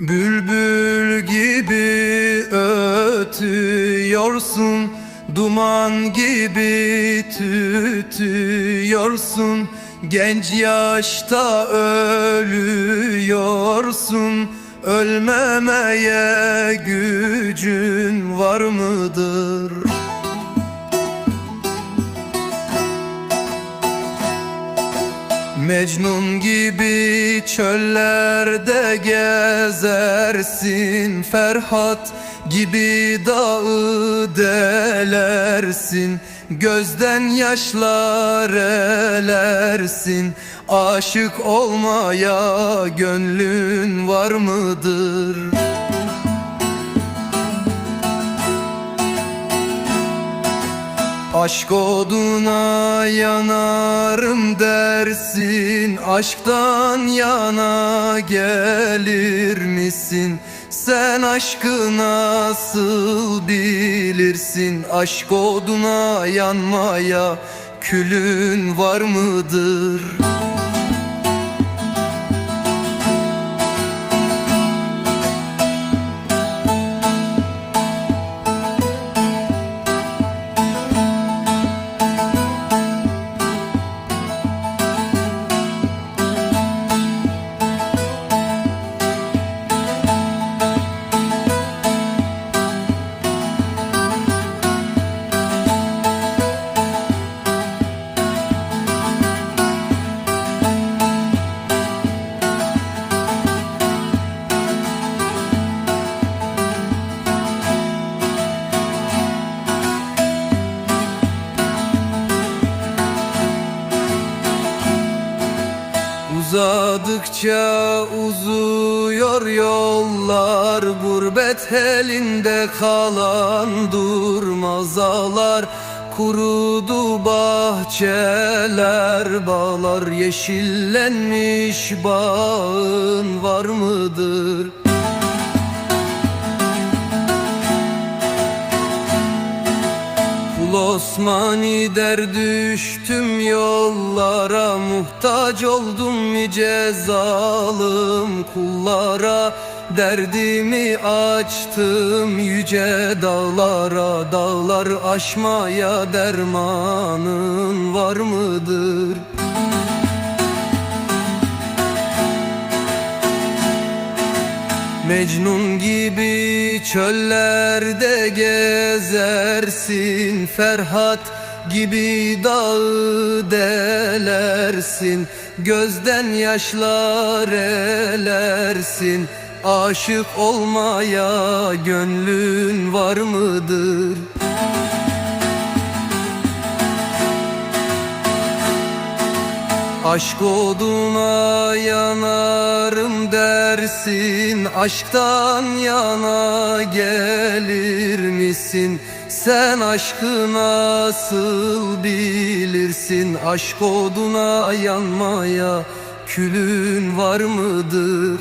Bülbül gibi ötüyorsun Duman gibi tütüyorsun Genç yaşta ölüyorsun Ölmemeye gücün var mıdır? Mecnun gibi çöllerde gezersin Ferhat gibi dağı delersin Gözden yaşlar elersin Aşık olmaya gönlün var mıdır? Aşk oduna yanarım dersin Aşktan yana gelir misin? Sen aşkı nasıl bilirsin? Aşk oduna yanmaya külün var mıdır? Uzadıkça uzuyor yollar Gurbet elinde kalan durmaz ağlar Kurudu bahçeler bağlar Yeşillenmiş bağın var mıdır? Kul Osmani der düştüm yollara Muhtaç oldum nice zalim kullara Derdimi açtım yüce dağlara Dağlar aşmaya dermanın var mıdır? Mecnun gibi çöllerde gezersin Ferhat gibi dağı delersin Gözden yaşlar elersin Aşık olmaya gönlün var mıdır? Aşk oduna yanarım dersin Aşktan yana gelir misin? Sen aşkı nasıl bilirsin? Aşk oduna yanmaya külün var mıdır?